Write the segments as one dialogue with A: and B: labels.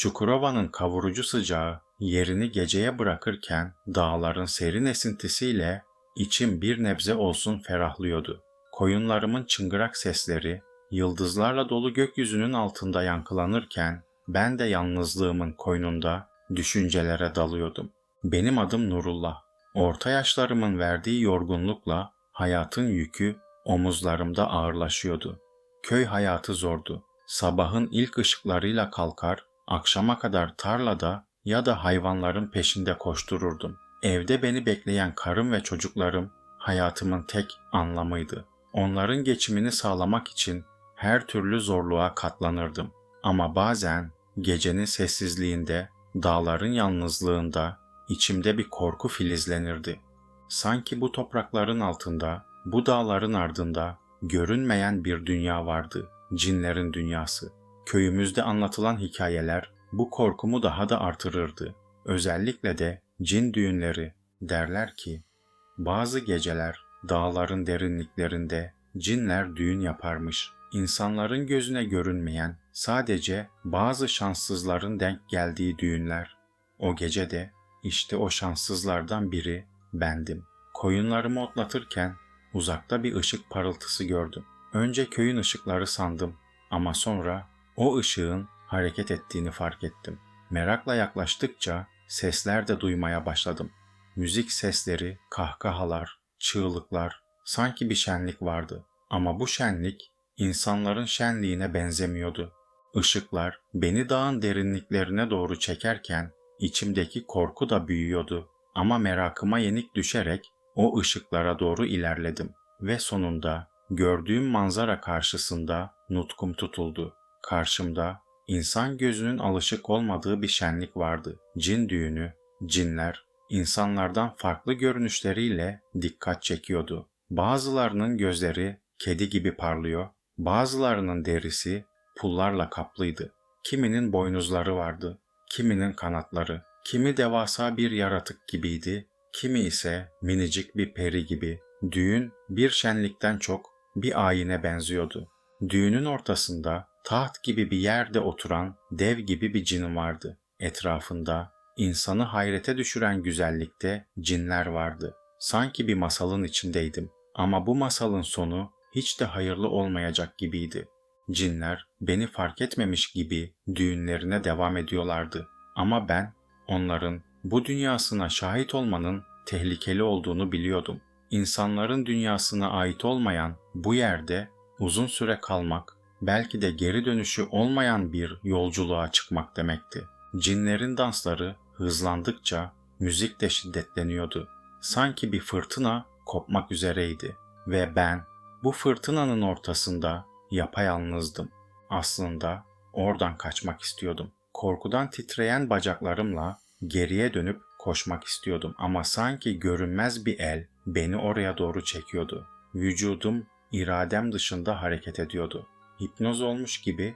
A: Çukurova'nın kavurucu sıcağı yerini geceye bırakırken dağların serin esintisiyle içim bir nebze olsun ferahlıyordu. Koyunlarımın çıngırak sesleri yıldızlarla dolu gökyüzünün altında yankılanırken ben de yalnızlığımın koynunda düşüncelere dalıyordum. Benim adım Nurullah. Orta yaşlarımın verdiği yorgunlukla hayatın yükü omuzlarımda ağırlaşıyordu. Köy hayatı zordu. Sabahın ilk ışıklarıyla kalkar, akşama kadar tarlada ya da hayvanların peşinde koştururdum. Evde beni bekleyen karım ve çocuklarım hayatımın tek anlamıydı. Onların geçimini sağlamak için her türlü zorluğa katlanırdım. Ama bazen gecenin sessizliğinde, dağların yalnızlığında içimde bir korku filizlenirdi. Sanki bu toprakların altında, bu dağların ardında görünmeyen bir dünya vardı, cinlerin dünyası. Köyümüzde anlatılan hikayeler bu korkumu daha da artırırdı. Özellikle de cin düğünleri derler ki, bazı geceler dağların derinliklerinde cinler düğün yaparmış. İnsanların gözüne görünmeyen sadece bazı şanssızların denk geldiği düğünler. O gece de işte o şanssızlardan biri bendim. Koyunlarımı otlatırken uzakta bir ışık parıltısı gördüm. Önce köyün ışıkları sandım ama sonra o ışığın hareket ettiğini fark ettim. Merakla yaklaştıkça sesler de duymaya başladım. Müzik sesleri, kahkahalar, çığlıklar, sanki bir şenlik vardı. Ama bu şenlik insanların şenliğine benzemiyordu. Işıklar beni dağın derinliklerine doğru çekerken içimdeki korku da büyüyordu. Ama merakıma yenik düşerek o ışıklara doğru ilerledim ve sonunda gördüğüm manzara karşısında nutkum tutuldu. Karşımda insan gözünün alışık olmadığı bir şenlik vardı. Cin düğünü, cinler insanlardan farklı görünüşleriyle dikkat çekiyordu. Bazılarının gözleri kedi gibi parlıyor, bazılarının derisi pullarla kaplıydı. Kiminin boynuzları vardı, kiminin kanatları, kimi devasa bir yaratık gibiydi, kimi ise minicik bir peri gibi. Düğün bir şenlikten çok bir ayine benziyordu. Düğünün ortasında taht gibi bir yerde oturan dev gibi bir cin vardı. Etrafında insanı hayrete düşüren güzellikte cinler vardı. Sanki bir masalın içindeydim. Ama bu masalın sonu hiç de hayırlı olmayacak gibiydi. Cinler beni fark etmemiş gibi düğünlerine devam ediyorlardı. Ama ben onların bu dünyasına şahit olmanın tehlikeli olduğunu biliyordum. İnsanların dünyasına ait olmayan bu yerde uzun süre kalmak belki de geri dönüşü olmayan bir yolculuğa çıkmak demekti. Cinlerin dansları hızlandıkça müzik de şiddetleniyordu. Sanki bir fırtına kopmak üzereydi ve ben bu fırtınanın ortasında yapayalnızdım. Aslında oradan kaçmak istiyordum. Korkudan titreyen bacaklarımla geriye dönüp koşmak istiyordum ama sanki görünmez bir el beni oraya doğru çekiyordu. Vücudum iradem dışında hareket ediyordu. Hipnoz olmuş gibi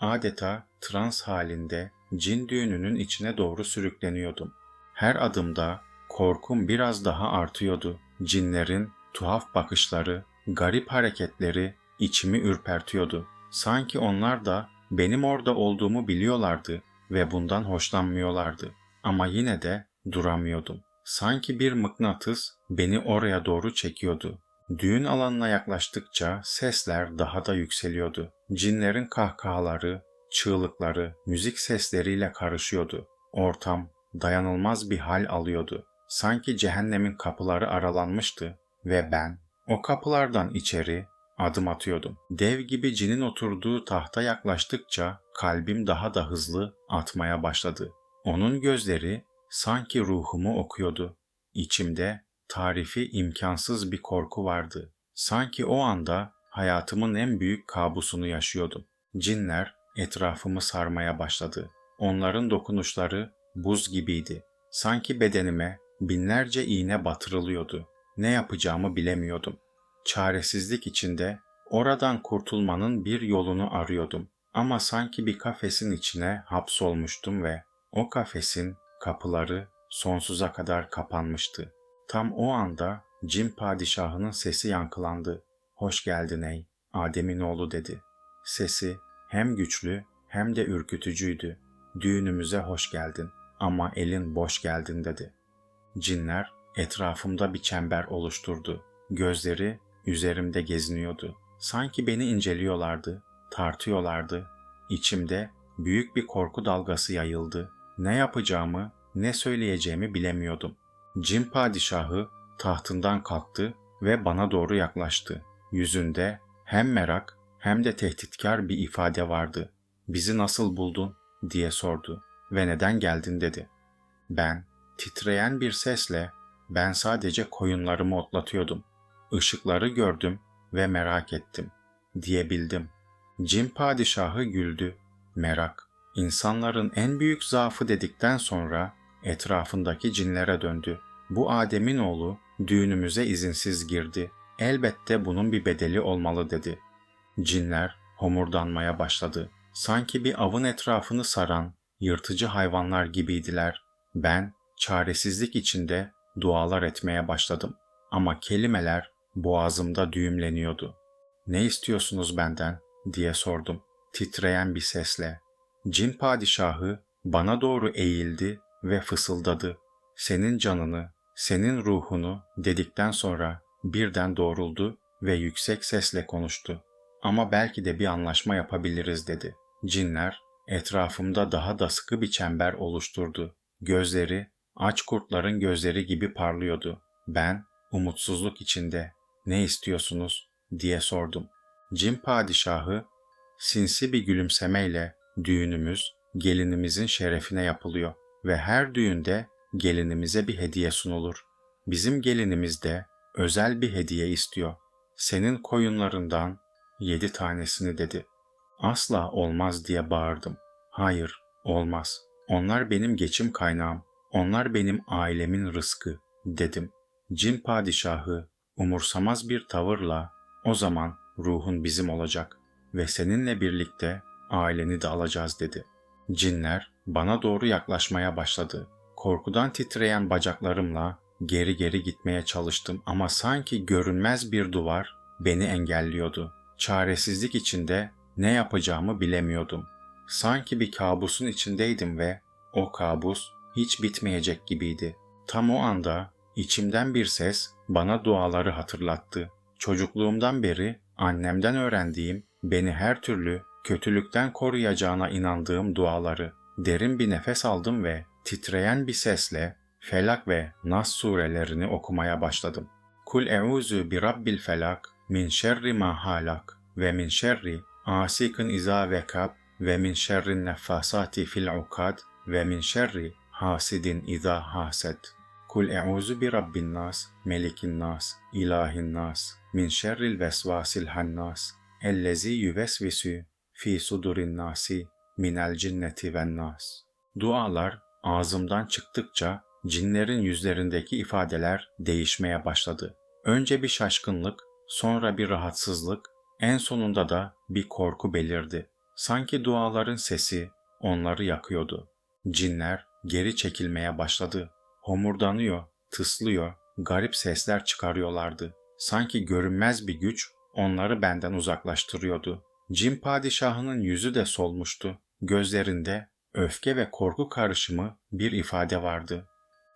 A: adeta trans halinde cin düğününün içine doğru sürükleniyordum. Her adımda korkum biraz daha artıyordu. Cinlerin tuhaf bakışları, garip hareketleri içimi ürpertiyordu. Sanki onlar da benim orada olduğumu biliyorlardı ve bundan hoşlanmıyorlardı. Ama yine de duramıyordum. Sanki bir mıknatıs beni oraya doğru çekiyordu. Düğün alanına yaklaştıkça sesler daha da yükseliyordu. Cinlerin kahkahaları, çığlıkları, müzik sesleriyle karışıyordu. Ortam dayanılmaz bir hal alıyordu. Sanki cehennemin kapıları aralanmıştı ve ben o kapılardan içeri adım atıyordum. Dev gibi cinin oturduğu tahta yaklaştıkça kalbim daha da hızlı atmaya başladı. Onun gözleri sanki ruhumu okuyordu. İçimde tarifi imkansız bir korku vardı. Sanki o anda hayatımın en büyük kabusunu yaşıyordum. Cinler etrafımı sarmaya başladı. Onların dokunuşları buz gibiydi. Sanki bedenime binlerce iğne batırılıyordu. Ne yapacağımı bilemiyordum. Çaresizlik içinde oradan kurtulmanın bir yolunu arıyordum. Ama sanki bir kafesin içine hapsolmuştum ve o kafesin kapıları sonsuza kadar kapanmıştı. Tam o anda cin padişahının sesi yankılandı. Hoş geldin ey Adem'in oğlu dedi. Sesi hem güçlü hem de ürkütücüydü. düğünümüze hoş geldin ama elin boş geldin dedi. Cinler etrafımda bir çember oluşturdu. Gözleri üzerimde geziniyordu. Sanki beni inceliyorlardı, tartıyorlardı. İçimde büyük bir korku dalgası yayıldı. Ne yapacağımı, ne söyleyeceğimi bilemiyordum. Cin padişahı tahtından kalktı ve bana doğru yaklaştı. Yüzünde hem merak hem de tehditkar bir ifade vardı. Bizi nasıl buldun diye sordu ve neden geldin dedi. Ben titreyen bir sesle ben sadece koyunlarımı otlatıyordum. Işıkları gördüm ve merak ettim diyebildim. Cin padişahı güldü. Merak, insanların en büyük zaafı dedikten sonra etrafındaki cinlere döndü. Bu Adem'in oğlu düğünümüze izinsiz girdi. Elbette bunun bir bedeli olmalı dedi. Cinler homurdanmaya başladı. Sanki bir avın etrafını saran yırtıcı hayvanlar gibiydiler. Ben çaresizlik içinde dualar etmeye başladım. Ama kelimeler boğazımda düğümleniyordu. Ne istiyorsunuz benden diye sordum titreyen bir sesle. Cin padişahı bana doğru eğildi ve fısıldadı. Senin canını, senin ruhunu dedikten sonra birden doğruldu ve yüksek sesle konuştu. Ama belki de bir anlaşma yapabiliriz dedi. Cinler etrafımda daha da sıkı bir çember oluşturdu. Gözleri aç kurtların gözleri gibi parlıyordu. Ben umutsuzluk içinde ne istiyorsunuz diye sordum. Cin padişahı sinsi bir gülümsemeyle düğünümüz gelinimizin şerefine yapılıyor ve her düğünde gelinimize bir hediye sunulur. Bizim gelinimiz de özel bir hediye istiyor. Senin koyunlarından yedi tanesini dedi. Asla olmaz diye bağırdım. Hayır, olmaz. Onlar benim geçim kaynağım. Onlar benim ailemin rızkı, dedim. Cin padişahı umursamaz bir tavırla o zaman ruhun bizim olacak ve seninle birlikte aileni de alacağız dedi. Cinler bana doğru yaklaşmaya başladı. Korkudan titreyen bacaklarımla geri geri gitmeye çalıştım ama sanki görünmez bir duvar beni engelliyordu. Çaresizlik içinde ne yapacağımı bilemiyordum. Sanki bir kabusun içindeydim ve o kabus hiç bitmeyecek gibiydi. Tam o anda içimden bir ses bana duaları hatırlattı. Çocukluğumdan beri annemden öğrendiğim, beni her türlü kötülükten koruyacağına inandığım duaları. Derin bir nefes aldım ve titreyen bir sesle Felak ve Nas surelerini okumaya başladım. Kul e'uzu bi rabbil felak min şerri ma halak ve min şerri asikin iza vekab ve min şerri neffasati fil ukad ve min şerri hasidin iza haset. Kul e'uzu bi rabbin nas, melikin nas, ilahin nas, min şerril vesvasil hannas, ellezi yüvesvisu fi sudurin nasi, minel cinneti ven nas. Dualar ağzımdan çıktıkça cinlerin yüzlerindeki ifadeler değişmeye başladı. Önce bir şaşkınlık, sonra bir rahatsızlık, en sonunda da bir korku belirdi. Sanki duaların sesi onları yakıyordu. Cinler geri çekilmeye başladı. Homurdanıyor, tıslıyor, garip sesler çıkarıyorlardı. Sanki görünmez bir güç onları benden uzaklaştırıyordu. Cin padişahının yüzü de solmuştu. Gözlerinde öfke ve korku karışımı bir ifade vardı.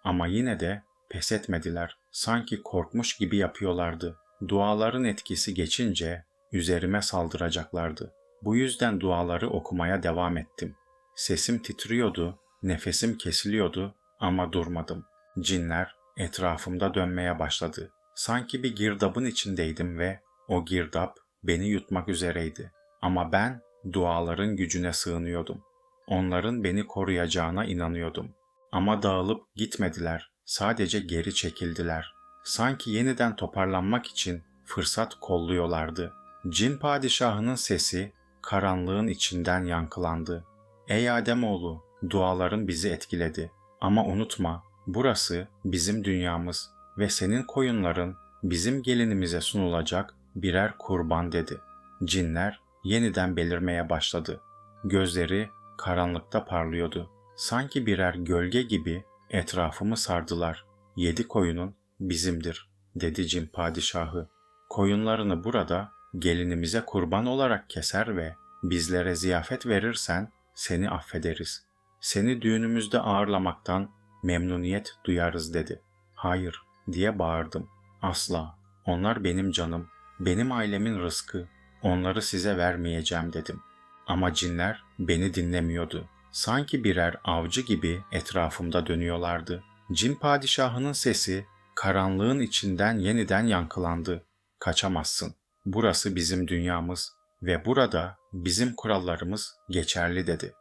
A: Ama yine de pes etmediler. Sanki korkmuş gibi yapıyorlardı. Duaların etkisi geçince üzerime saldıracaklardı. Bu yüzden duaları okumaya devam ettim. Sesim titriyordu, nefesim kesiliyordu ama durmadım. Cinler etrafımda dönmeye başladı. Sanki bir girdabın içindeydim ve o girdap beni yutmak üzereydi. Ama ben duaların gücüne sığınıyordum. Onların beni koruyacağına inanıyordum. Ama dağılıp gitmediler. Sadece geri çekildiler. Sanki yeniden toparlanmak için fırsat kolluyorlardı. Cin padişahının sesi karanlığın içinden yankılandı. Ey Ademoğlu, duaların bizi etkiledi. Ama unutma, burası bizim dünyamız ve senin koyunların bizim gelinimize sunulacak birer kurban dedi. Cinler yeniden belirmeye başladı. Gözleri karanlıkta parlıyordu. Sanki birer gölge gibi etrafımı sardılar. Yedi koyunun bizimdir, dedi cin padişahı. Koyunlarını burada gelinimize kurban olarak keser ve bizlere ziyafet verirsen seni affederiz. seni düğünümüzde ağırlamaktan memnuniyet duyarız dedi. Hayır diye bağırdım. Asla. Onlar benim canım, benim ailemin rızkı. Onları size vermeyeceğim dedim. Ama cinler beni dinlemiyordu. Sanki birer avcı gibi etrafımda dönüyorlardı. Cin padişahının sesi karanlığın içinden yeniden yankılandı. Kaçamazsın. Burası bizim dünyamız ve burada bizim kurallarımız geçerli dedi.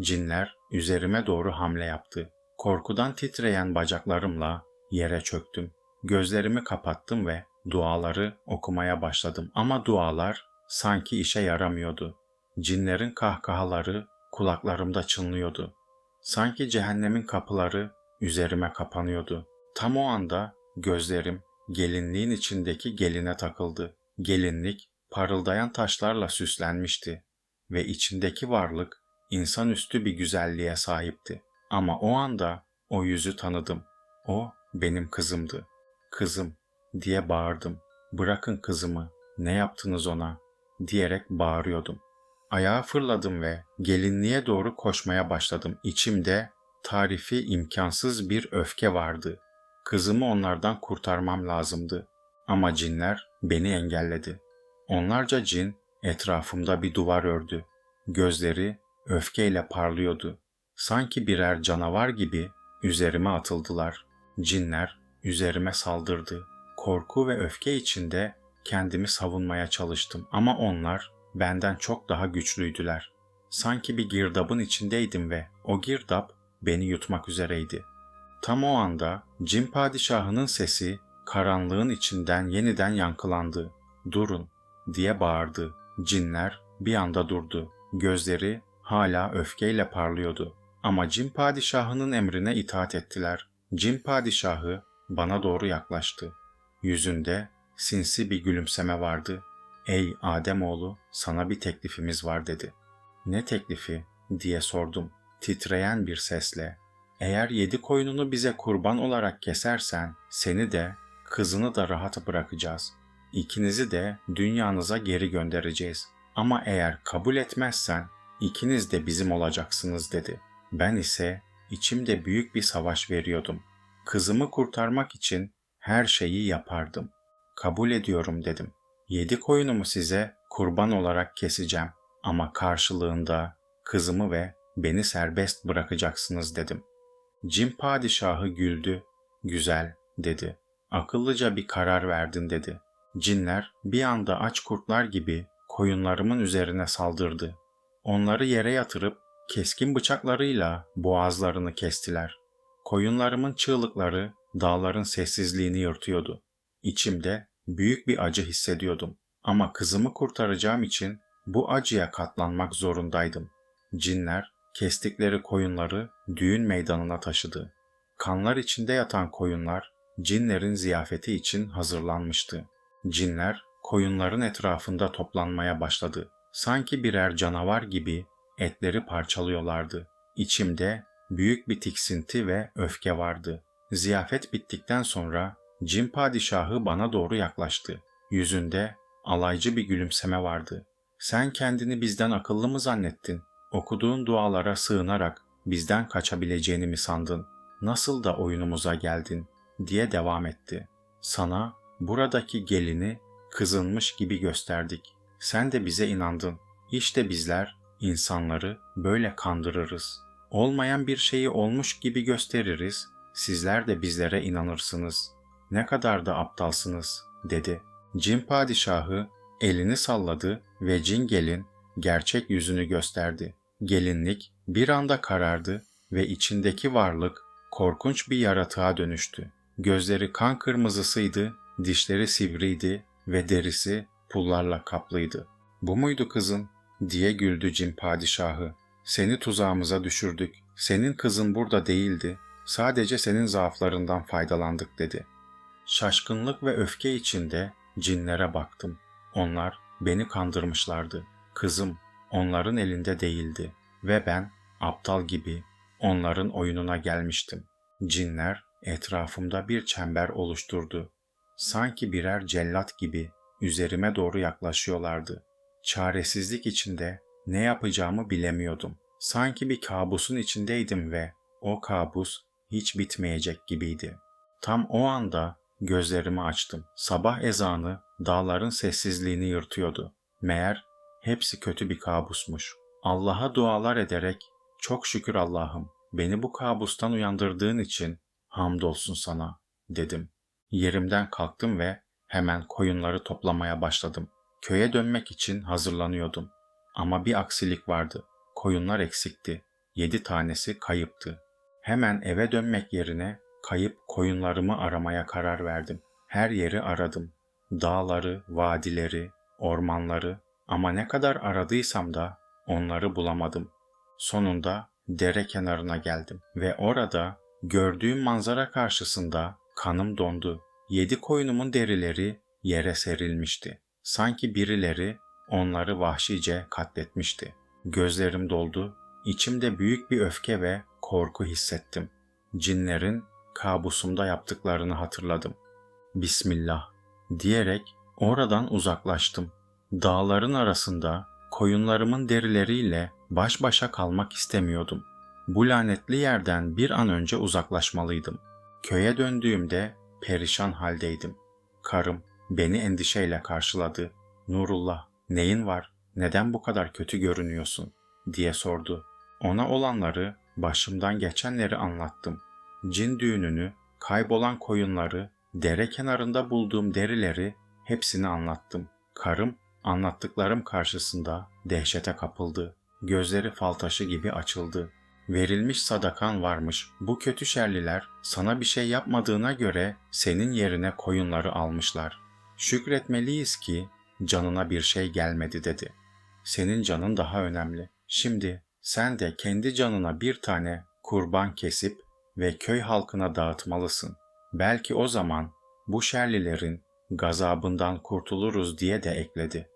A: Cinler üzerime doğru hamle yaptı. Korkudan titreyen bacaklarımla yere çöktüm. Gözlerimi kapattım ve duaları okumaya başladım ama dualar sanki işe yaramıyordu. Cinlerin kahkahaları kulaklarımda çınlıyordu. Sanki cehennemin kapıları üzerime kapanıyordu. Tam o anda gözlerim gelinliğin içindeki geline takıldı. Gelinlik parıldayan taşlarla süslenmişti ve içindeki varlık insanüstü bir güzelliğe sahipti. Ama o anda o yüzü tanıdım. O benim kızımdı. Kızım diye bağırdım. Bırakın kızımı. Ne yaptınız ona? diyerek bağırıyordum. Ayağa fırladım ve gelinliğe doğru koşmaya başladım. İçimde tarifi imkansız bir öfke vardı. Kızımı onlardan kurtarmam lazımdı. Ama cinler beni engelledi. Onlarca cin etrafımda bir duvar ördü. Gözleri öfkeyle parlıyordu. Sanki birer canavar gibi üzerime atıldılar. Cinler üzerime saldırdı. Korku ve öfke içinde kendimi savunmaya çalıştım ama onlar benden çok daha güçlüydüler. Sanki bir girdabın içindeydim ve o girdap beni yutmak üzereydi. Tam o anda cin padişahının sesi karanlığın içinden yeniden yankılandı. Durun diye bağırdı. Cinler bir anda durdu. Gözleri hala öfkeyle parlıyordu. Ama cin padişahının emrine itaat ettiler. Cin padişahı bana doğru yaklaştı. Yüzünde sinsi bir gülümseme vardı. Ey Ademoğlu, sana bir teklifimiz var dedi. Ne teklifi diye sordum titreyen bir sesle. Eğer yedi koyununu bize kurban olarak kesersen seni de kızını da rahat bırakacağız. İkinizi de dünyanıza geri göndereceğiz. Ama eğer kabul etmezsen ikiniz de bizim olacaksınız dedi. Ben ise içimde büyük bir savaş veriyordum. Kızımı kurtarmak için her şeyi yapardım. Kabul ediyorum dedim. Yedi koyunumu size kurban olarak keseceğim ama karşılığında kızımı ve beni serbest bırakacaksınız dedim. Cin padişahı güldü. Güzel dedi. Akıllıca bir karar verdin dedi. Cinler bir anda aç kurtlar gibi koyunlarımın üzerine saldırdı. Onları yere yatırıp keskin bıçaklarıyla boğazlarını kestiler. Koyunlarımın çığlıkları dağların sessizliğini yırtıyordu. İçimde büyük bir acı hissediyordum ama kızımı kurtaracağım için bu acıya katlanmak zorundaydım. Cinler kestikleri koyunları düğün meydanına taşıdı. Kanlar içinde yatan koyunlar cinlerin ziyafeti için hazırlanmıştı. Cinler koyunların etrafında toplanmaya başladı. Sanki birer canavar gibi etleri parçalıyorlardı. İçimde büyük bir tiksinti ve öfke vardı. Ziyafet bittikten sonra cin padişahı bana doğru yaklaştı. Yüzünde alaycı bir gülümseme vardı. Sen kendini bizden akıllı mı zannettin? Okuduğun dualara sığınarak bizden kaçabileceğini mi sandın? Nasıl da oyunumuza geldin? diye devam etti. Sana buradaki gelini kızınmış gibi gösterdik. Sen de bize inandın. İşte bizler insanları böyle kandırırız. Olmayan bir şeyi olmuş gibi gösteririz. Sizler de bizlere inanırsınız. Ne kadar da aptalsınız, dedi. Cin padişahı elini salladı ve cin gelin gerçek yüzünü gösterdi. Gelinlik bir anda karardı ve içindeki varlık korkunç bir yaratığa dönüştü. Gözleri kan kırmızısıydı, dişleri sivriydi ve derisi pullarla kaplıydı. Bu muydu kızın? diye güldü cin padişahı. Seni tuzağımıza düşürdük. Senin kızın burada değildi. Sadece senin zaaflarından faydalandık dedi. Şaşkınlık ve öfke içinde cinlere baktım. Onlar beni kandırmışlardı. Kızım onların elinde değildi ve ben aptal gibi onların oyununa gelmiştim. Cinler etrafımda bir çember oluşturdu. Sanki birer cellat gibi üzerime doğru yaklaşıyorlardı. Çaresizlik içinde ne yapacağımı bilemiyordum. Sanki bir kabusun içindeydim ve o kabus hiç bitmeyecek gibiydi. Tam o anda gözlerimi açtım. Sabah ezanı dağların sessizliğini yırtıyordu. Meğer hepsi kötü bir kabusmuş. Allah'a dualar ederek çok şükür Allah'ım beni bu kabustan uyandırdığın için hamdolsun sana dedim. Yerimden kalktım ve hemen koyunları toplamaya başladım. Köye dönmek için hazırlanıyordum. Ama bir aksilik vardı. Koyunlar eksikti. Yedi tanesi kayıptı. Hemen eve dönmek yerine kayıp koyunlarımı aramaya karar verdim. Her yeri aradım. Dağları, vadileri, ormanları ama ne kadar aradıysam da onları bulamadım. Sonunda dere kenarına geldim ve orada gördüğüm manzara karşısında kanım dondu. Yedi koyunumun derileri yere serilmişti. Sanki birileri onları vahşice katletmişti. Gözlerim doldu, içimde büyük bir öfke ve korku hissettim. Cinlerin kabusumda yaptıklarını hatırladım. Bismillah diyerek oradan uzaklaştım. Dağların arasında koyunlarımın derileriyle baş başa kalmak istemiyordum. Bu lanetli yerden bir an önce uzaklaşmalıydım. Köye döndüğümde perişan haldeydim. Karım beni endişeyle karşıladı. Nurullah, neyin var? Neden bu kadar kötü görünüyorsun? diye sordu. Ona olanları, başımdan geçenleri anlattım. Cin düğününü, kaybolan koyunları, dere kenarında bulduğum derileri hepsini anlattım. Karım anlattıklarım karşısında dehşete kapıldı. Gözleri fal taşı gibi açıldı. Verilmiş sadakan varmış. Bu kötü şerliler sana bir şey yapmadığına göre senin yerine koyunları almışlar. Şükretmeliyiz ki canına bir şey gelmedi dedi. Senin canın daha önemli. Şimdi sen de kendi canına bir tane kurban kesip ve köy halkına dağıtmalısın. Belki o zaman bu şerlilerin gazabından kurtuluruz diye de ekledi.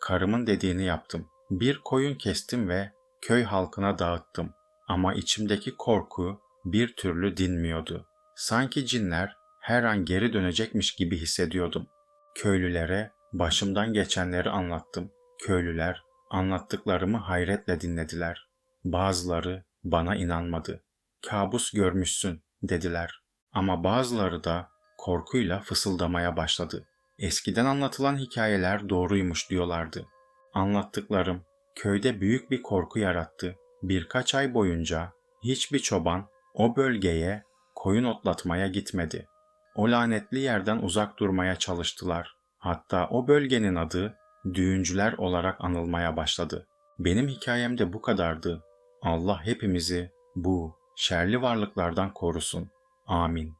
A: Karımın dediğini yaptım. Bir koyun kestim ve köy halkına dağıttım. Ama içimdeki korku bir türlü dinmiyordu. Sanki cinler her an geri dönecekmiş gibi hissediyordum. Köylülere başımdan geçenleri anlattım. Köylüler anlattıklarımı hayretle dinlediler. Bazıları bana inanmadı. Kabus görmüşsün dediler. Ama bazıları da korkuyla fısıldamaya başladı. Eskiden anlatılan hikayeler doğruymuş diyorlardı. Anlattıklarım köyde büyük bir korku yarattı. Birkaç ay boyunca hiçbir çoban o bölgeye koyun otlatmaya gitmedi. O lanetli yerden uzak durmaya çalıştılar. Hatta o bölgenin adı düğüncüler olarak anılmaya başladı. Benim hikayem de bu kadardı. Allah hepimizi bu şerli varlıklardan korusun. Amin.